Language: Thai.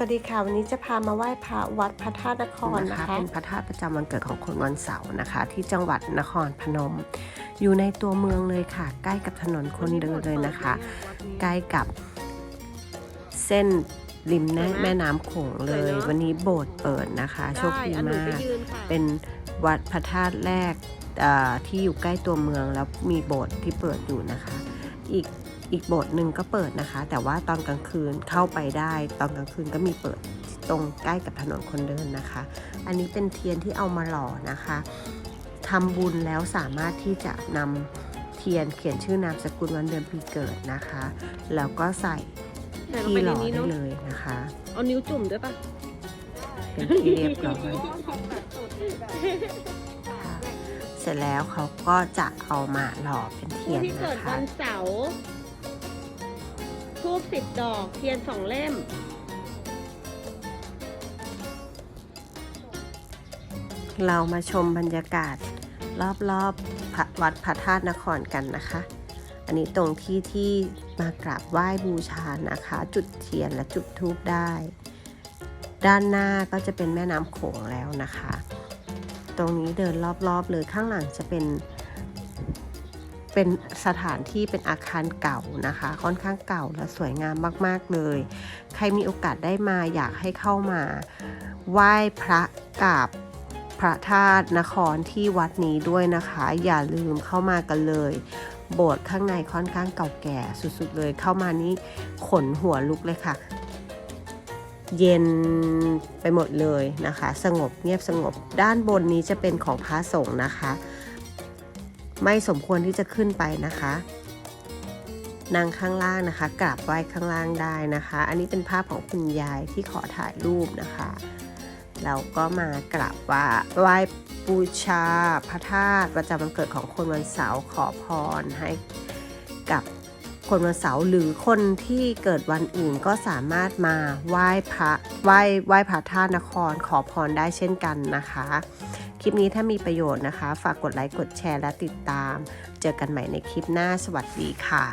วัสดีค่ะ วันนี้จะพามาไหว้พระวัดพระธาตุนครนะนะคะคะ เป็นพระธาตุประจำวันเกิดของคนวันเสาร์นะคะ ที่จังหวัดนครพนม อยู่ในตัวเมืองเลยค่ะ ใกล้กับถนนคนเดินเลยนะคะ ใกล้กับเส้นริมแม่แม่น้ำโขงเลย วันนี้โบสถ์เปิดนะคะโชคดีมาก เป็นวัดพระธาตุแรกเอ่อที่อยู่ใกล้ตัวเมืองแล้วมีโบสถ์ที่เปิดอยู่นะคะ อีก อีกโบสถ์หนึ่งก็เปิดนะคะ แต่ว่าตอนกลางคืนเข้าไปได้ ตอนกลางคืนก็มีเปิดตรงใกล้กับถนนคนเดินนะคะ อันนี้เป็นเทียนที่เอามาหล่อนะคะทำบุญแล้วสามารถที่จะนำเทียนเขียนชื่อนามสกุลวันเดือนปีเกิดนะคะ แล้วก็ใส่ใส่ลงที่ไปหในล่อนี้ได้เนาะเลยนะคะ เอานิ้วจุ่มด้วยปะเป็นที่เรียบร้อยค่ะเสร็จแล้วเขาก็จะเอามาหล่อเป็นเทีผู้ยนที่เกินะดคะวันเสาร์ ทูบสิบดอกเทียนสองเล่ม เรามาชมบรรยากาศ รอบๆวัดพระธาตุนครกันนะคะ อันนี้ตรงที่ที่มากราบไหว้บูชานะคะ จุดเทียนและจุดธูปได้ ด้านหน้าก็จะเป็นแม่น้ำโขงแล้วนะคะ ตรงนี้เดินรอบๆเลยข้างหลังจะเป็น เป็นสถานที่เป็นอาคารเก่านะคะ ค่อนข้างเก่าและสวยงามมากๆเลย ใครมีโอกาสได้มาอยากให้เข้ามา ไหว้พระกราบพระธาตุนครที่วัดนี้ด้วยนะคะ อย่าลืมเข้ามากันเลย โบสถ์ข้างในค่อนข้างเก่าแก่สุดๆเลย เข้ามานี่ขนหัวลุกเลยค่ะ เย็นไปหมดเลยนะคะ สงบเงียบสงบด้านบนนี้จะเป็นของพระสงฆ์นะคะ ไม่สมควรที่จะขึ้นไปนะคะนั่งข้างล่างนะคะกราบไหว้ข้างล่างได้นะคะ อันนี้เป็นภาพของคุณยายที่ขอถ่ายรูปนะคะเราก็มากราบว่าไหว้บูชาพระธาตุประจำวันเกิดของคนวันเสาร์ขอพรให้กับ คนวันเสาร์หรือคนที่เกิดวันอื่นก็สามารถมาไหว้พระไหว้ไหว้พระธาตุนครขอพรได้เช่นกันนะคะ คลิปนี้ถ้ามีประโยชน์นะคะ ฝากกดไลค์กดแชร์และติดตาม เจอกันใหม่ในคลิปหน้าสวัสดีค่ะ